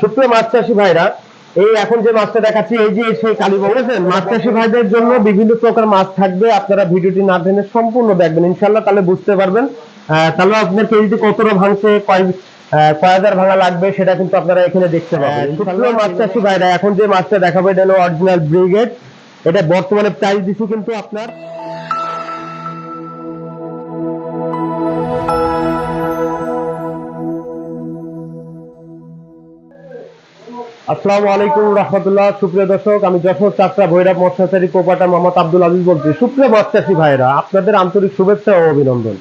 সুপ্রিয় মাছ চাষি ভাইরা এই এখন যে মাছটা দেখাচ্ছি এই যে সেই কালী বলেছেন মাছ চাষি ভাইদের জন্য বিভিন্ন প্রকার মাছ থাকবে। আপনারা ভিডিওটি না টেনে সম্পূর্ণ দেখবেন। ইনশাল্লাহ তাহলে বুঝতে পারবেন। তাহলে আপনার কেজিতে কতটা ভাঙছে কয় হাজার ভাঙা লাগবে সেটা কিন্তু আপনারা এখানে দেখতে পাবেন। সুপ্রিয় মাছ চাষি ভাইরা এখন যে মাছটা দেখাবো এটা হলো অরিজিনাল ব্রিগেড এটা বর্তমানে প্রাইস দিচ্ছি কিন্তু আপনার আসসালামু আলাইকুম রহমতুল্লাহ। সুপ্রিয় দর্শক, আমি যশোর চাকরা ভৈরব মৎস্যাচারী কোপাটা মোহাম্মদ আব্দুল আজিজ বলছি। সুপ্রিয় মাছ চাষী ভাইরা আপনাদের আন্তরিক শুভেচ্ছা ও অভিনন্দন।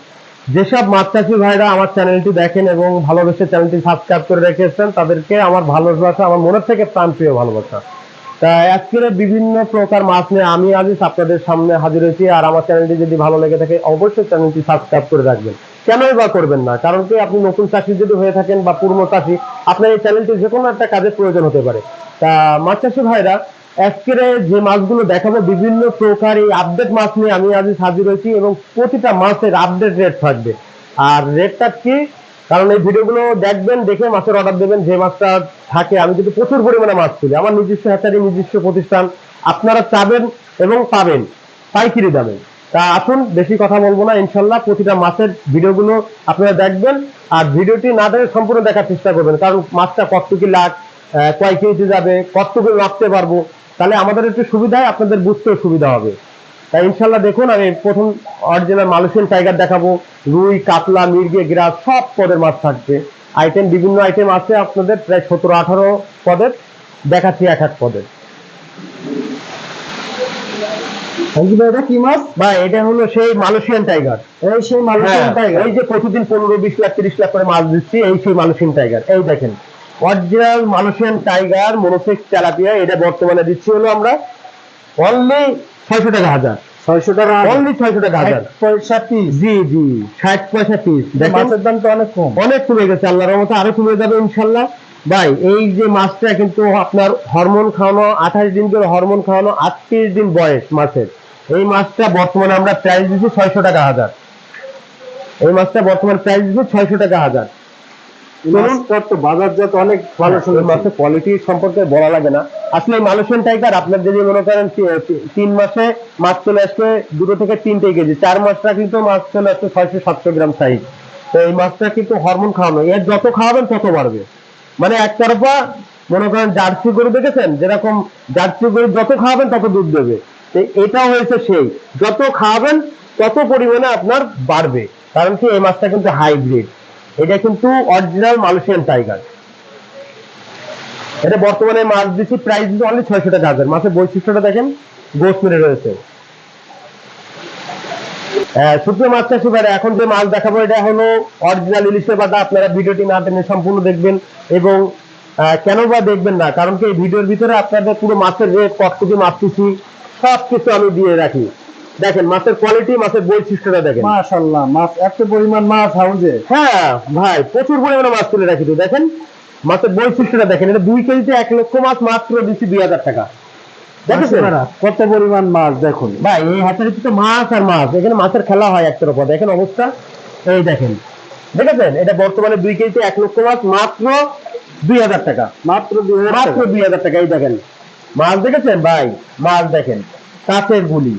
যেসব মাছ চাষী ভাইরা আমার চ্যানেলটি দেখেন এবং ভালোবেসে চ্যানেলটি সাবস্ক্রাইব করে রেখেছেন, তাদেরকে আমার ভালোবাসা, আমার মনের থেকে প্রাণ প্রিয় ভালোবাসা। তা আজকের বিভিন্ন প্রকার মাছ নিয়ে আমি আজিজ আপনাদের সামনে হাজির হয়েছি। আর আমার চ্যানেলটি যদি ভালো লেগে থাকে, অবশ্যই চ্যানেলটি সাবস্ক্রাইব করে রাখবেন। কেনই বা করবেন না? কারণ কি আপনি নতুন চাষি যদি হয়ে থাকেন বা পুরনো চাষি, আপনার এই চ্যানেলটি যে কোনো একটা কাজের প্রয়োজন হতে পারে। তা মাছ চাষি ভাইরা, আজকের যে মাছগুলো দেখাবো, বিভিন্ন প্রকার এই আপডেট মাছ নিয়ে আমি আজ হাজির হয়েছি এবং প্রতিটা মাছের আপডেট রেট থাকবে। আর রেটটা কি? কারণ এই ভিডিওগুলো দেখবেন, দেখে মাছের অর্ডার দেবেন, যে মাছটা থাকে। আমি কিন্তু প্রচুর পরিমাণে মাছ তুলি। আমার নিজস্ব হ্যাচারি নিজস্ব প্রতিষ্ঠান। আপনারা চাবেন এবং পাবেন। পাইকারি দামে। তা আসুন, বেশি কথা বলব না। ইনশাল্লাহ প্রতিটা মাছের ভিডিওগুলো আপনারা দেখবেন। আর ভিডিওটি না দেখে সম্পূর্ণ দেখার চেষ্টা করবেন। কারণ মাছটা কতটুকু লাখ কয় কেজি যাবে, কতটুকু রাখতে পারব, তাহলে আমাদের একটু সুবিধা হয় আপনাদের বুঝতেও সুবিধা হবে। তাই ইনশাল্লাহ দেখুন আমি প্রথম অরিজিনাল মালয়েশিয়ান টাইগার দেখাবো। রুই কাতলা মির্গে গ্রাস সব পদের মাছ থাকবে আইটেম বিভিন্ন আইটেম আছে আপনাদের প্রায় সতেরো আঠারো পদের। দেখাচ্ছি এক এক পদের। এটা কি মাছ? ভাই এটা হলো সেই মালয়েশিয়ান টাইগার এই সেই মালয়েশিয়ান হ্যাঁ, টাইগার এই যে প্রতিদিন পনেরো বিশ লাখ তিরিশ লাখ করে মাছ দিচ্ছি এই সেই মালয়েশিয়ান টাইগার এই দেখেন original Malaysian tiger monosex tilapia এটা বর্তমানে দিচ্ছি হলো আমরা অনলি ছয়শো টাকা হাজার। ছয়শো টাকা অনলি ছয়শো টাকা হাজার। পয়সা পিস জি জি ষাট পয়সা পিস মাছের দাম তো অনেক কম। অনেক কমে গেছে আল্লাহর মতো আরও কমে যাবে ইনশাল্লাহ। ভাই এই যে মাছটা কিন্তু আপনার হরমোন খাওয়ানো আঠাশ দিন করে হরমোন খাওয়ানো আটত্রিশ দিন বয়স মাছের। এই মাছটা বর্তমানে আমরা প্রাইস দিচ্ছি ছয়শো টাকা হাজার। এই মাছটা বর্তমানে প্রাইস দিচ্ছি ছয়শো টাকা হাজার। বাজারজাত অনেক ভালো ভালো শুনে মাছের কোয়ালিটি সম্পর্কে বলা লাগে না। আসলে মালয়েশিয়ান টাইগার আপনার যদি মনে করেন তি- তি- তিন মাসে মাছ চলে আসবে দুটো থেকে তিনটে কেজি চার মাসটা কিন্তু মাছ চলে আসছে ছয়শো সাতশো গ্রাম সাইজ তো এই মাছটা কিন্তু হরমোন খাওয়ানো এর যত খাওয়াবেন তত বাড়বে। মানে একতরফা মনে করেন জার্সি গরু দেখেছেন? যেরকম জার্সি গরু যত খাওয়াবেন তত দুধ দেবে। তো এটা হয়েছে সেই। যত খাওয়াবেন তত পরিমাণে আপনার বাড়বে। কারণ কি এই মাছটা কিন্তু হাইব্রিড এটা কিন্তু অরিজিনাল মালয়েশিয়ান টাইগার এটা বর্তমানে মাছ দিচ্ছি প্রাইস দিচ্ছি অনলি ছয়শো টাকা হাজার। মাছের বৈশিষ্ট্যটা দেখেন গোস মেরে রয়েছে। হ্যাঁ, মাছ এখন যে মাছ দেখাবো এটা হলো অরিজিনাল ইলিশের বাদা আপনারা ভিডিওটি না টেনে সম্পূর্ণ দেখবেন এবং কেন বা দেখবেন না? কারণ কি এই ভিডিওর ভিতরে আপনাদের পুরো মাছের রেট কতটুকু মাছ দিচ্ছি সব কিছু আমি দিয়ে রাখি। দেখেন মাছের কোয়ালিটি মাছের বৈশিষ্ট্যটা দেখেন। মাশাআল্লাহ মাছ এত পরিমাণ মাছ হাউজে। হ্যাঁ ভাই প্রচুর পরিমাণে মাছ তুলে রাখি তো দেখেন। মাছের বৈশিষ্ট্যটা দেখেন এটা দুই কেজিতে এক লক্ষ মাছ মাত্র দিচ্ছি দুই হাজার টাকা। কত পরিমাণ মাছ দেখুন। ভাই এই হাতারিতে তো মাছ আর মাছ এখানে মাছের খেলা হয় একটার উপর। দেখেন অবস্থা এই দেখেন। দেখেছেন? এটা বর্তমানে দুই কেজিতে এক লক্ষ মাছ মাত্র দুই হাজার টাকা। মাত্র মাত্র টাকা। দুই হাজার টাকা এই দেখেন। মাছ দেখেছেন? ভাই মাছ দেখেন। কাঁচের গুলি।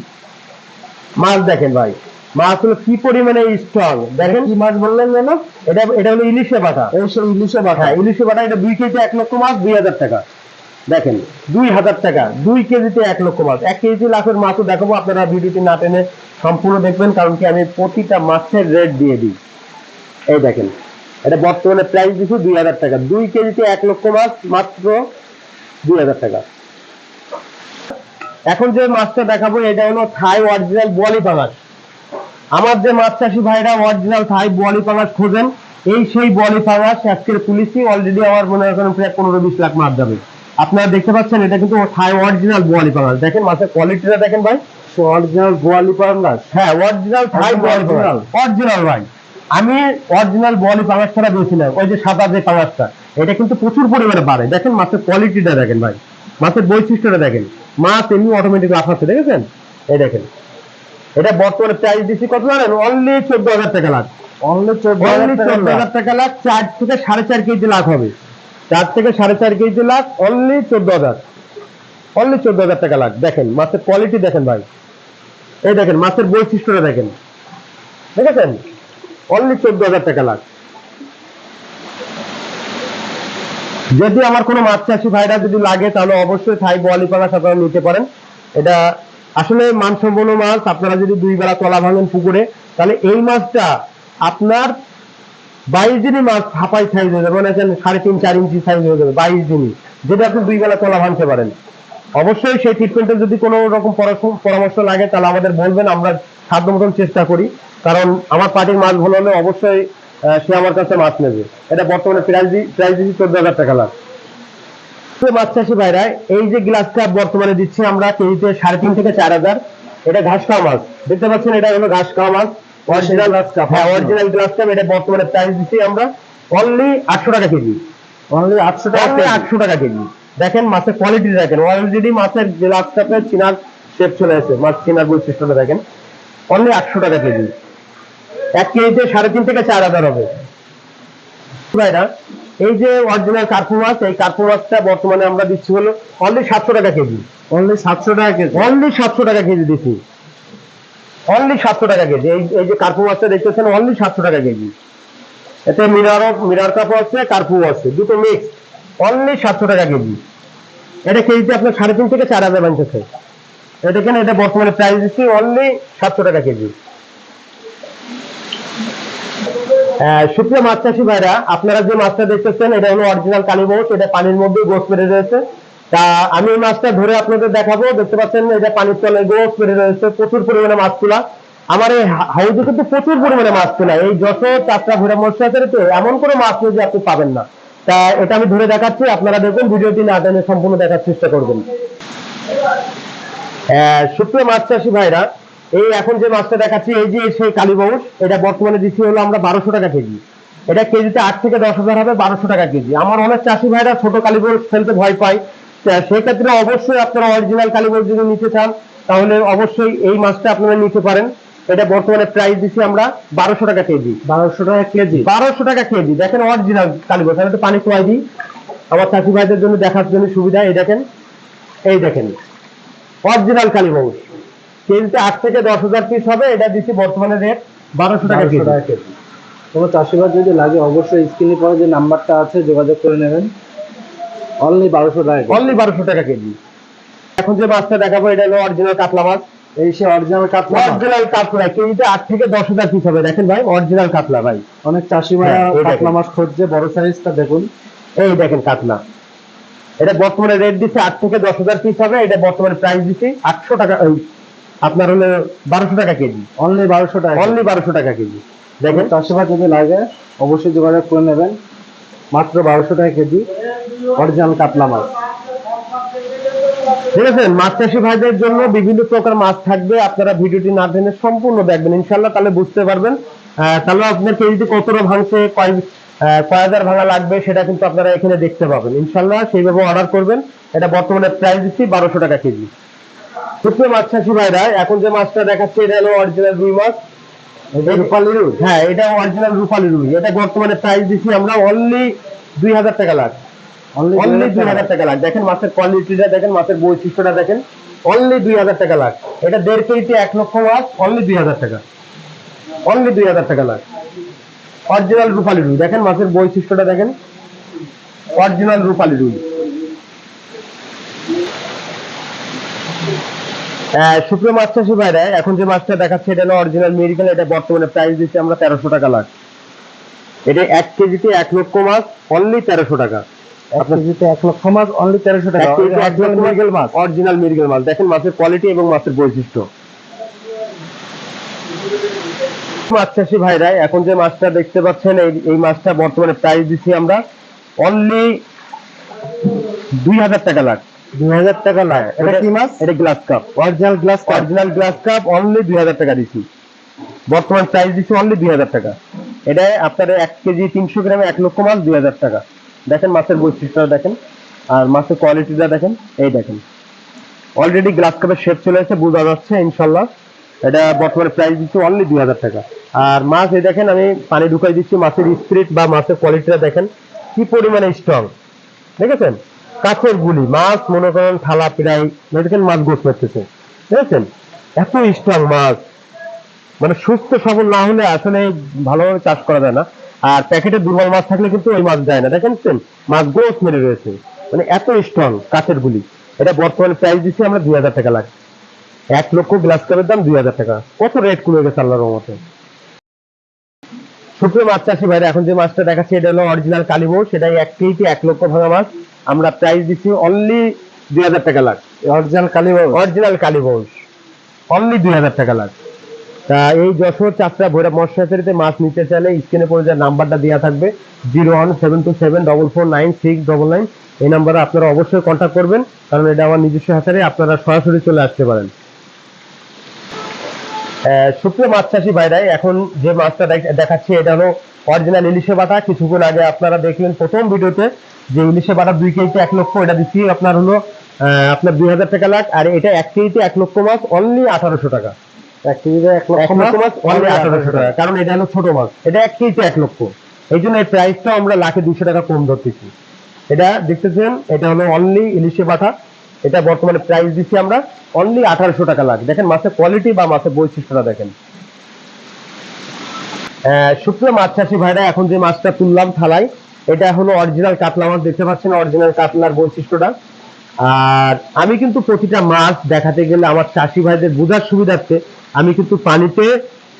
মাছ দেখেন ভাই। মাছ হলো কি পরিমাণে স্ট্রং দেখেন কি মাছ বললেন যেন? এটা এটা হলো ইলিশে বাটা। ইলিশে বাটা। হ্যাঁ ইলিশে বাটা এটা দুই কেজিতে এক লক্ষ মাছ দুই হাজার টাকা। দেখেন দুই হাজার টাকা দুই কেজিতে এক লক্ষ মাছ। এক কেজি লাখের মাছও দেখাবো আপনারা ভিডিওটি না টেনে সম্পূর্ণ দেখবেন কারণ কি আমি প্রতিটা মাছের রেট দিয়ে দিই। এই দেখেন এটা বর্তমানে প্রাইস দিচ্ছি দুই হাজার টাকা। দুই কেজিতে এক লক্ষ মাছ মাত্র দুই হাজার টাকা। এখন যে মাছটা দেখাবো এটা হলো থাই অরিজিনাল বোয়ালি পাঙাশ আমার যে মাছ চাষি ভাইরা অরিজিনাল থাই বোয়ালি পাঙাশ খোঁজেন এই সেই বোয়ালি পাঙাশ আজকের পুলিশি অলরেডি আমার মনে করেন প্রায় পনেরো বিশ লাখ মাছ যাবে। আপনারা দেখতে পাচ্ছেন এটা কিন্তু থাই অরিজিনাল বোয়ালি পাঙাশ দেখেন মাছের কোয়ালিটিটা দেখেন ভাই। অরিজিনাল গোয়ালি পাঙ্গাস হ্যাঁ অরিজিনাল থাই বোয়ালি পাঙাশ অরিজিনাল ভাই। আমি অরিজিনাল বোয়ালি পাঙাশ ছাড়া বেশি না ওই যে সাদা যে পাঙাশটা এটা কিন্তু প্রচুর পরিমাণে বাড়ে। দেখেন মাছের কোয়ালিটিটা দেখেন ভাই। মাছের বৈশিষ্ট্যটা দেখেন। মাছ এমনি অটোমেটিক লাফাচ্ছে দেখেছেন? এই দেখেন। এটা বর্তমানে প্রাইস দিচ্ছি কত জানেন? অনলি চোদ্দ হাজার টাকা লাখ। অনলি চোদ্দ হাজার টাকা লাখ। চার থেকে সাড়ে চার কেজি লাখ হবে। চার থেকে সাড়ে চার কেজি লাখ অনলি চোদ্দ হাজার। অনলি চোদ্দ হাজার টাকা লাখ। দেখেন মাছের কোয়ালিটি দেখেন ভাই। এই দেখেন মাছের বৈশিষ্ট্যটা দেখেন। দেখেছেন? অনলি চোদ্দ হাজার টাকা লাখ। যদি আমার কোনো মাছ চাষি ভাইরা যদি লাগে, তাহলে অবশ্যই থাই বোয়ালি পাঙাশ আপনারা নিতে পারেন। এটা আসলে মানসম্পন্ন মাছ, আপনারা যদি দুই বেলা তলা ভাঙেন পুকুরে, তাহলে এই মাছটা আপনার বাইশ দিনই মাছ হাঁপাই সাইজ হয়ে যাবে মানে সাড়ে তিন, চার ইঞ্চি সাইজ হয়ে যাবে বাইশ দিনই, যেটা আপনি দুই বেলা তলা ভাঙতে পারেন। অবশ্যই সেই ট্রিটমেন্টের যদি কোনো রকম পরামর্শ লাগে, তাহলে আমাদের বলবেন, আমরা সাধ্য মতন চেষ্টা করি। কারণ আমার পার্টির মাছ ভালো হলে অবশ্যই সে আমার কাছে মাছ নেবে। এটা বর্তমানে প্রাইস প্রাইস দিচ্ছি চোদ্দ হাজার টাকা তো মাছ চাষি ভাইরা এই যে গ্লাস কাপ বর্তমানে দিচ্ছি আমরা কেজিতে সাড়ে তিন থেকে চার হাজার। এটা ঘাস খাওয়া মাছ। দেখতে পাচ্ছেন এটা হলো ঘাস খাওয়া মাছ। অরিজিনাল গ্লাস কাপ হ্যাঁ অরিজিনাল গ্লাস কাপ এটা বর্তমানে প্রাইস দিচ্ছি আমরা অনলি আটশো টাকা কেজি। অনলি আটশো টাকা আটশো টাকা কেজি। দেখেন মাছের কোয়ালিটি দেখেন। অলরেডি মাছের গ্লাস কাপে চিনার শেপ চলে আসে। মাছ চিনার বৈশিষ্ট্যটা দেখেন। অনলি আটশো টাকা কেজি। এক কেজিতে সাড়ে তিন থেকে চার হাজার হবে। ভাইরা এই যে অরিজিনাল কার্পু মাছ এই কার্পু মাছটা বর্তমানে আমরা দিচ্ছি হলো অনলি সাতশো টাকা কেজি। অনলি সাতশো টাকা কেজি? অনলি সাতশো টাকা কেজি দিচ্ছি। অনলি সাতশো টাকা কেজি। এই এই যে কার্পু মাছটা দেখতেছেন অনলি সাতশো টাকা কেজি। এতে মিনারও মিনার কাপও আছে কার্পু আছে দুটো মিক্স অনলি সাতশো টাকা কেজি। এটা কেজিতে আপনার সাড়ে তিন থেকে চার হাজার বানতেছে এটা কেন এটা বর্তমানে প্রাইস দিচ্ছি অনলি সাতশো টাকা কেজি। সুপ্রিয় মাছ চাষি ভাইরা আপনারা যে মাছটা দেখতেছেন এটা হলো অরিজিনাল কালীবোস এটা পানির মধ্যে গোস পেরে রয়েছে। তা আমি এই মাছটা ধরে আপনাদের দেখাবো দেখতে পাচ্ছেন এটা পানির তলে গোস পেরে রয়েছে প্রচুর পরিমাণে মাছ তোলা। আমার এই হাউজে কিন্তু প্রচুর পরিমাণে মাছ তোলা। এই যত চারটা ঘোরা মৎস্যাচারিতে এমন কোনো মাছ নেই যে আপনি পাবেন না। তা এটা আমি ধরে দেখাচ্ছি আপনারা দেখুন ভিডিওটি না টেনে সম্পূর্ণ দেখার চেষ্টা করবেন। আহ, সুপ্রিয় মাছ চাষি ভাইরা এই এখন যে মাছটা দেখাচ্ছি এই যে সেই কালীবাউস এটা বর্তমানে দিচ্ছি হলো আমরা বারোশো টাকা কেজি। এটা কেজিতে আট থেকে দশ হাজার হবে বারোশো টাকা কেজি। আমার অনেক চাষি ভাইরা ছোট কালীবাউস ফেলতে ভয় পায়। সেক্ষেত্রে অবশ্যই আপনারা অরিজিনাল কালীবাউস যদি নিতে চান তাহলে অবশ্যই এই মাছটা আপনারা নিতে পারেন। এটা বর্তমানে প্রাইস দিচ্ছি আমরা বারোশো টাকা কেজি। বারোশো টাকা কেজি? বারোশো টাকা কেজি। দেখেন অরিজিনাল কালীবাউস আমি তো পানি খোয়াই দিই। আমার চাষি ভাইদের জন্য দেখার জন্য সুবিধা এই দেখেন। এই দেখেন। অরিজিনাল কালীবাউস কেজিতে আট থেকে দশ হাজার পিস হবে এটা দিচ্ছি বর্তমানে রেট বারোশো টাকা কেজি। কোনো চাষিবাদ যদি লাগে অবশ্যই স্ক্রিনে পরে যে নাম্বারটা আছে যোগাযোগ করে নেবেন। অনলি বারোশো টাকা অনলি বারোশো টাকা কেজি। এখন যে মাছটা দেখাবো এটা হলো অরিজিনাল কাতলা মাছ। এই সে অরিজিনাল কাতলা অরিজিনাল কাতলা কেজিতে আট থেকে দশ হাজার পিস হবে। দেখেন ভাই অরিজিনাল কাতলা ভাই। অনেক চাষি ভাইরা হ্যাঁ। কাতলা মাছ খুঁজছে বড় সাইজটা দেখুন। এই দেখেন কাতলা। এটা বর্তমানে রেট দিচ্ছে আট থেকে দশ হাজার পিস হবে। এটা বর্তমানে প্রাইস দিচ্ছে আটশো টাকা আপনার হলো বারোশো টাকা কেজি। অনলি বারোশো টাকা অনলি বারোশো টাকা কেজি। দেখেন। চাষিবাদ যদি লাগে অবশ্যই যোগাযোগ করে নেবেন। মাত্র বারোশো টাকা কেজি। অরিজিনাল কাতলা মাছ। ঠিক আছে মাছ চাষি ভাইদের জন্য বিভিন্ন প্রকার মাছ থাকবে। আপনারা ভিডিওটি না টেনে সম্পূর্ণ দেখবেন। ইনশাল্লাহ তাহলে বুঝতে পারবেন। তাহলে আপনার কেজিতে কতটা ভাঙছে কয় কয় হাজার ভাঙা লাগবে সেটা কিন্তু আপনারা এখানে দেখতে পাবেন। ইনশাল্লাহ সেইভাবে অর্ডার করবেন। এটা বর্তমানে প্রাইস দিচ্ছি বারোশো টাকা কেজি। সুপ্রিয় মাছ চাষি ভাইরা এখন যে মাছটা দেখাচ্ছে এটা হলো অরিজিনাল রুই মাছ। রূপালী রুই? হ্যাঁ এটা অরিজিনাল রূপালী রুই। এটা বর্তমানে প্রাইস দিচ্ছি আমরা অনলি দুই হাজার টাকা লাখ। অনলি দুই হাজার টাকা লাখ। দেখেন মাছের কোয়ালিটিটা দেখেন মাছের বৈশিষ্ট্যটা দেখেন। অনলি দুই হাজার টাকা লাখ। এটা দেড় কেজিতে এক লক্ষ মাছ অনলি দুই হাজার টাকা। অনলি দুই হাজার টাকা লাখ। অরিজিনাল রূপালী রুই। দেখেন মাছের বৈশিষ্ট্যটা দেখেন। অরিজিনাল রূপালী রুই। আহ, শুকনো মাছ চাষি ভাইরা এখন যে মাছটা দেখাচ্ছে এটা হলো অরিজিনাল মেডিকেল এটা বর্তমানে প্রাইস দিচ্ছে আমরা তেরোশো টাকা লাখ। এটা এক কেজিতে এক লক্ষ মাছ অনলি তেরোশো টাকা। মাছ অরিজিনাল দেখেন মাছের কোয়ালিটি এবং মাছের বৈশিষ্ট্য। মাছ চাষি ভাইরা এখন যে মাছটা দেখতে পাচ্ছেন এই এই মাছটা বর্তমানে প্রাইস দিচ্ছি আমরা অনলি দুই হাজার টাকা লাখ। দুই হাজার টাকা লাগে এটা কি মাছ? এটা glass cup original glass original glass cup only দুই হাজার টাকা দিচ্ছি বর্তমান প্রাইস দিচ্ছি অনলি দুই হাজার টাকা। এটা আপনার এক কেজি তিনশো গ্রামে এক লক্ষ মাছ দুই হাজার টাকা। দেখেন মাছের বৈশিষ্ট্যটা দেখেন। আর মাছের কোয়ালিটিটা দেখেন। এই দেখেন। অলরেডি গ্লাস কাপের শেপ চলে এসেছে বোঝা যাচ্ছে ইনশাল্লাহ এটা বর্তমানে প্রাইস দিচ্ছি অনলি দুই হাজার টাকা। আর মাছ এই দেখেন আমি পানি ঢুকাই দিচ্ছি মাছের স্পিরিট বা মাছের কোয়ালিটিটা দেখেন। কি পরিমাণে স্ট্রং দেখেছেন? কাছের গুলি, মাছ, মনে করেন, থালা প্রায় দেখেন মাছ গোস মারতেছে। দেখেছেন? এত স্ট্রং মাছ। মানে সুস্থ সবল না হলে আসলে ভালোভাবে চাষ করা যায় না। আর প্যাকেটে দুর্বল মাছ থাকলে কিন্তু ওই মাছ যায় না। দেখেন মাছ গোস মেরে রয়েছে। মানে এত স্ট্রং কাঠের গুলি। এটা বর্তমানে প্রাইস দিচ্ছি আমরা দুই হাজার টাকা লাখ। এক লক্ষ গ্লাস কাপের দাম দুই হাজার টাকা। কত রেট কমে গেছে আল্লাহর রহমতে? সুপ্রিয় মাছ চাষি ভাইরা, এখন যে মাছটা দেখাচ্ছি, এটা হলো অরিজিনাল কালিবো সেটাই এক কেজি, এক লক্ষ ভাঙা মাছ। আমরা প্রাইস দিচ্ছি অনলি দুই হাজার টাকা লাখ। অরিজিনাল কালীবাবু অরিজিনাল কালীবংশ অনলি দুই হাজার টাকা লাখ। তা এই যশোর চারটা ভৈরব মৎস্যাচারীতে মাছ নিতে চাইলে স্ক্রিনে পড়ে যার নাম্বারটা দেওয়া থাকবে zero one seven two seven double four nine six double nine এই নাম্বারে আপনারা অবশ্যই কন্ট্যাক্ট করবেন কারণ এটা আমার নিজস্ব হাতারে আপনারা সরাসরি চলে আসতে পারেন। সুপ্রিয় মাছ চাষি ভাইরাই এখন যে মাছটা দেখ- দেখাচ্ছি এটা হলো অরিজিনাল ইলিশে বাটা। কিছুক্ষণ আগে আপনারা দেখলেন প্রথম ভিডিওতে যে ইলিশে বাটা দুই কেজিতে এক লক্ষ এটা দিচ্ছি আপনার হলো আপনার দুই হাজার টাকা লাখ আর এটা এক কেজিতে এক লক্ষ মাছ অনলি আঠারোশো টাকা। এক কেজিতে এক লক্ষ মাছ অনলি আঠারোশো টাকা। কারণ এটা হলো ছোট মাছ এটা এক কেজিতে এক লক্ষ। এই জন্য এই প্রাইসটা আমরা লাখে দুশো টাকা কম ধরতেছি। এটা দেখতেছেন এটা হলো অনলি ইলিশে বাটা এটা বর্তমানে প্রাইস দিচ্ছি আমরা অনলি আঠারোশো টাকা লাখ। দেখেন মাছের কোয়ালিটি বা মাছের বৈশিষ্ট্যটা দেখেন। আহ, সুপ্রিয় মাছ চাষি ভাইরা এখন যে মাছটা তুললাম থালায় এটা হলো অরিজিনাল কাতলা মাছ, দেখতে পাচ্ছেন অরিজিনাল কাতলার বৈশিষ্ট্যটা। আর আমি কিন্তু প্রতিটা মাছ দেখাতে গেলে আমার চাষি ভাইদের বোঝার সুবিধার্থে আমি কিন্তু পানিতে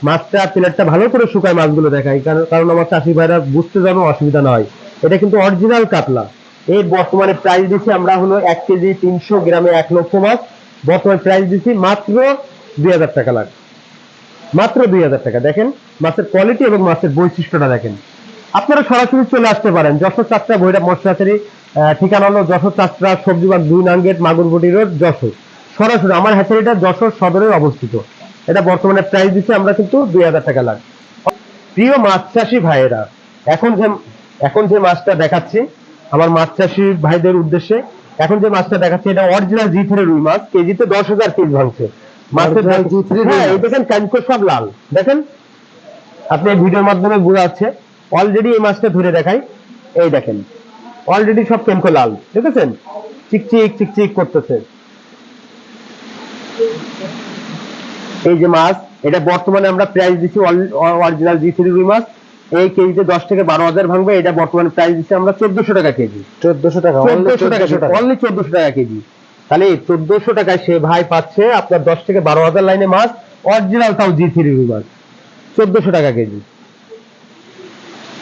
মাছটা, প্লেটটা ভালো করে শুকায় মাছগুলো দেখাই, কারণ কারণ আমার চাষি ভাইরা বুঝতে যেন অসুবিধা না হয় এটা কিন্তু অরিজিনাল কাতলা। এই বর্তমানে প্রাইস দিচ্ছি আমরা হলো এক কেজি তিনশো গ্রামে এক লক্ষ মাছ। বর্তমানে প্রাইস দিচ্ছি মাত্র দুই হাজার টাকা লাখ। মাত্র দুই হাজার টাকা। দেখেন, মাছের কোয়ালিটি এবং মাছের বৈশিষ্ট্যটা দেখেন। আপনারা সরাসরি চলে আসতে পারেন। যশোর চারটা ভৈরব মৎস্যাচারী আহ, ঠিকানা হলো যশোর চারটা সবজি বাগ দুই নাঙ্গেট মাগুরবটি রোড যশোর। সরাসরি আমার হ্যাচারিটা যশোর সদরে অবস্থিত। এটা বর্তমানে প্রাইস দিচ্ছে আমরা কিন্তু দুই হাজার টাকা লাগ প্রিয় মাছ চাষি ভাইয়েরা এখন যে এখন যে মাছটা দেখাচ্ছি আমার মাছ চাষি ভাইদের উদ্দেশ্যে এখন যে মাছটা দেখাচ্ছি এটা অরিজিনাল জি থ্রি রুই মাছ কেজিতে দশ হাজার পিস ভাঙছে। মাছের Original G3 রুই হ্যাঁ দেখেন কানকো সব লাল। দেখেন? আপনি ভিডিওর মাধ্যমে বোঝা যাচ্ছে অলরেডি এই মাছটা ধরে দেখাই। এই দেখেন অলরেডি সব কেমকো লাল দেখেছেন? চিকচিক চিকচিক করতেছে। এই যে মাছ এটা বর্তমানে আমরা প্রাইস দিচ্ছি অরিজিনাল জি থ্রি রুই মাছ। এই কেজিতে দশ থেকে বারো হাজার ভাঙবে এটা বর্তমানে প্রাইস দিচ্ছি আমরা চোদ্দশো টাকা কেজি। চোদ্দশো টাকা চোদ্দশো টাকা অনলি চোদ্দশো টাকা কেজি। তাহলে চোদ্দশো টাকায় সে ভাই পাচ্ছে আপনার দশ থেকে বারো হাজার লাইনে মাছ অরিজিনাল তাও জি থ্রি রুই মাছ। চোদ্দশো টাকা কেজি।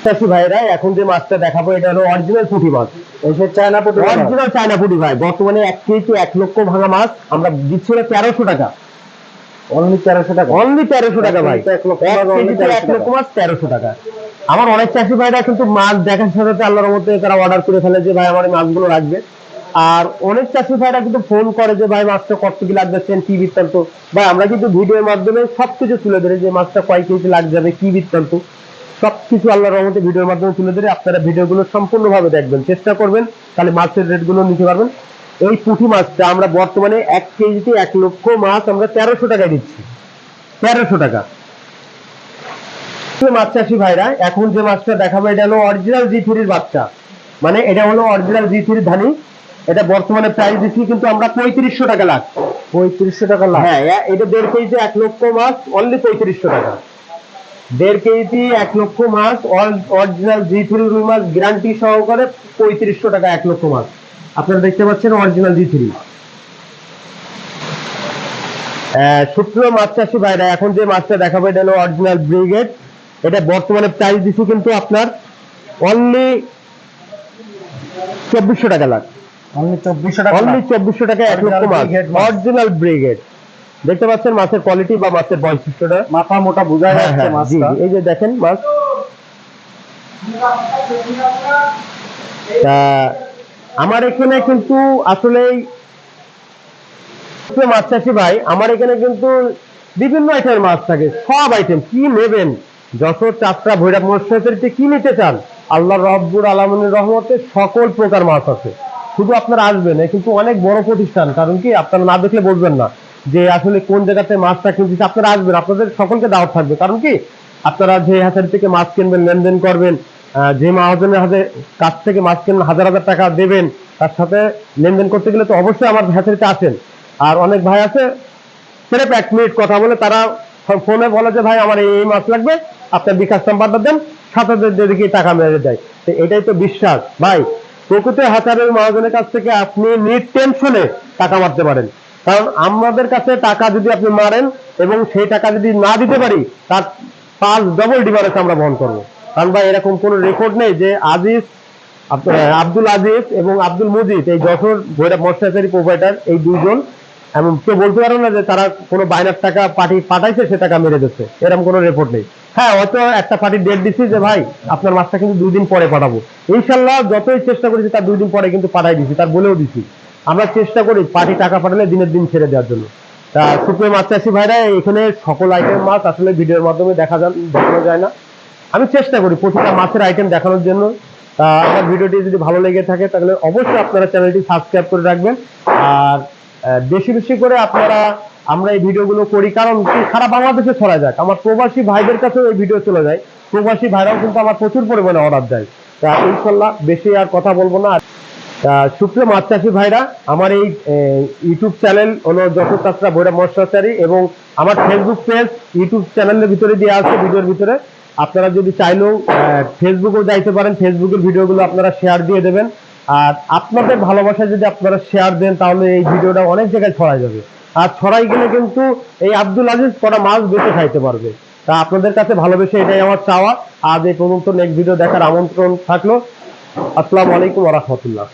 চাষি ভাইরা এখন যে মাছটা দেখাবো এটা হলো অরিজিনাল পুঁটি মাছ। চায়না অরিজিনাল চায়না পুঁটি ভাই বর্তমানে এক কেজি এক লক্ষ ভাঙা মাছ আমরা দিচ্ছি তেরোশো টাকা। অনলি তেরোশো টাকা। অনলি তেরোশো টাকা ভাই। এক লক্ষ মাছ only কেজিতে এক 1300 লক্ষ মাছ তেরোশো টাকা। আমার অনেক চাষি ভাইরা কিন্তু মাছ দেখার সাথে আল্লাহর মধ্যে তারা অর্ডার করে ফেলে যে ভাই আমার এই মাছগুলো লাগবে। আর অনেক চাষি ভাইরা কিন্তু ফোন করে যে ভাই মাছটা কত কি লাগবে? সেন কি বৃত্তান্ত? ভাই আমরা কিন্তু ভিডিওর মাধ্যমে সবকিছু তুলে ধরে যে মাছটা কয় কেজি লাগ যাবে কি বৃত্তান্ত? সবকিছু আল্লাহর রহমতে ভিডিওর মাধ্যমে তুলে ধরে আপনারা ভিডিওগুলো সম্পূর্ণভাবে দেখবেন। চেষ্টা করবেন তাহলে মাছের রেটগুলো নিতে পারবেন। এই পুঁটি মাছটা আমরা বর্তমানে এক কেজিতে এক লক্ষ মাছ আমরা তেরোশো টাকায় দিচ্ছি। তেরোশো টাকা। মাছ চাষি ভাইরা এখন যে মাছটা দেখাবো এটা হলো অরিজিনাল জি থ্রির বাচ্চা মানে এটা হলো অরিজিনাল জি থ্রির ধানি। এটা বর্তমানে প্রাইস দিচ্ছি কিন্তু আমরা পঁয়ত্রিশশো টাকা লাখ। পঁয়ত্রিশশো টাকা লাভ হ্যাঁ এটা দেড় কেজিতে এক লক্ষ মাছ অনলি পঁয়ত্রিশশো টাকা। দেড় কেজিতে এক লক্ষ মাছ অরিজিনাল জি থ্রি রুই মাছ গ্যারান্টি সহকারে পঁয়ত্রিশশো টাকা এক লক্ষ মাছ। আপনারা দেখতে পাচ্ছেন অরিজিনাল জি থ্রি সূত্র মাছ চাষি ভাইরা এখন যে মাছটা দেখাবো এটা হলো অরিজিনাল ব্রিগেড এটা বর্তমানে প্রাইস দিচ্ছি কিন্তু আপনার অনলি চব্বিশশো টাকা লাখ। অনলি চব্বিশশো টাকা অনলি চব্বিশশো টাকা এক লক্ষ মাছ। অরিজিনাল ব্রিগেড দেখতে পাচ্ছেন মাছের কোয়ালিটি বা মাছের বৈশিষ্ট্যটা? মাথা মোটা বোঝা হ্যাঁ, যাচ্ছে হ্যাঁ, মাছটা। এই যে দেখেন মাছ। আমার এখানে কিন্তু আসলে মাছ চাষি ভাই আমার এখানে কিন্তু বিভিন্ন আইটেমের মাছ থাকে। সব আইটেম কি নেবেন? যত চারটা ভৈরব মৎস্যতে কি নিতে চান? আল্লাহ রব্বুর আলমিনের রহমতে সকল প্রকার মাছ আছে। শুধু আপনারা আসবেন এ কিন্তু অনেক বড় প্রতিষ্ঠান কারণ কি আপনারা না দেখলে বলবেন না। যে আসলে কোন জায়গাতে মাছটা কিনতেছে আপনারা আসবেন, আপনাদের সকলকে দাওয়াত থাকবে। কারণ কি? আপনারা যে হাতের থেকে মাছ কিনবেন, লেনদেন করবেন যে মহাজনের হাতে কাছ থেকে মাছ কিনে হাজার হাজার টাকা দেবেন, তার সাথে লেনদেন করতে গেলে তো অবশ্যই আমার হ্যাচারিতে আসেন। আর অনেক ভাই আছে সেরেপ এক মিনিট কথা বলে তারা ফোনে বলে যে, ভাই, আমার এই মাছ লাগবে, আপনার বিকাশ নাম্বারটা দেন, সাথে দেখি টাকা মেরে দেয়। তো এটাই তো বিশ্বাস। ভাই, প্রকৃত হাজারের মহাজনের কাছ থেকে আপনি নিট টেনশনে টাকা মারতে পারেন। কারণ আমাদের কাছে টাকা যদি আপনি মারেন এবং সেই টাকা যদি না দিতে পারি, তার পাঁচ ডবল ডিমারেজ আমরা বহন করব। কারণ ভাই, এরকম কোনো রেকর্ড নেই যে আজিজ আব্দুল আজিজ এবং আব্দুল মজিদ, এই যশোর ভৈরব মৎস্যাচারী প্রোভাইডার এই দুজন এমন কেউ বলতে পারো না যে তারা কোনো বাইনার টাকা পার্টি পাঠাইছে, সে টাকা মেরে দিচ্ছে। এরকম কোনো রিপোর্ট নেই। হ্যাঁ হয়তো একটা পার্টি ডেট দিচ্ছি যে ভাই, আপনার মাছটা কিন্তু দুই দিন পরে পাঠাবো। ইনশাল্লাহ যতই চেষ্টা করেছি, তার দুই দিন পরে কিন্তু পাঠাই দিছি, তার বলেও দিছি। আমরা চেষ্টা করি পার্টি টাকা পাঠালে দিনের দিন ছেড়ে দেওয়ার জন্য। তা সুপ্রিয় মাছ চাষি ভাইরা, এখানে সকল আইটেম মাছ আসলে ভিডিওর মাধ্যমে দেখা দেখানো যায় না। আমি চেষ্টা করি প্রতিটা মাছের আইটেম দেখানোর জন্য। তা আমার ভিডিওটি যদি ভালো লেগে থাকে, তাহলে অবশ্যই আপনারা চ্যানেলটি সাবস্ক্রাইব করে রাখবেন। আর বেশি বেশি করে আপনারা আমরা এই ভিডিওগুলো করি, কারণ সারা বাংলাদেশে ছড়া যাক। আমার প্রবাসী ভাইদের কাছেও এই ভিডিও চলে যায়। প্রবাসী ভাইরাও কিন্তু আমার প্রচুর পরিমাণে অর্ডার দেয়। তা ইনশাল্লাহ বেশি আর কথা বলব না। সুপ্রিয় মাছ চাষি ভাইরা, আমার এই ইউটিউব চ্যানেল হলো যশোর চাষরা ভৈরব মৎস্যাচারী এবং আমার ফেসবুক পেজ ইউটিউব চ্যানেলের ভিতরে দেওয়া আছে ভিডিওর ভিতরে। আপনারা যদি চাইলেও ফেসবুকেও যাইতে পারেন। ফেসবুকের ভিডিওগুলো আপনারা শেয়ার দিয়ে দেবেন। আর আপনাদের ভালোবাসা যদি আপনারা শেয়ার দেন, তাহলে এই ভিডিওটা অনেক জায়গায় ছড়াই যাবে। আর ছড়াই গেলে কিন্তু এই আব্দুল আজিজ কটা মাছ বেঁচে খাইতে পারবে। তা আপনাদের কাছে ভালোবেসে এটাই আমার চাওয়া। আজ এই পর্যন্ত নেক্সট ভিডিও দেখার আমন্ত্রণ থাকল। আসসালামু আলাইকুম রহমতুল্লাহ।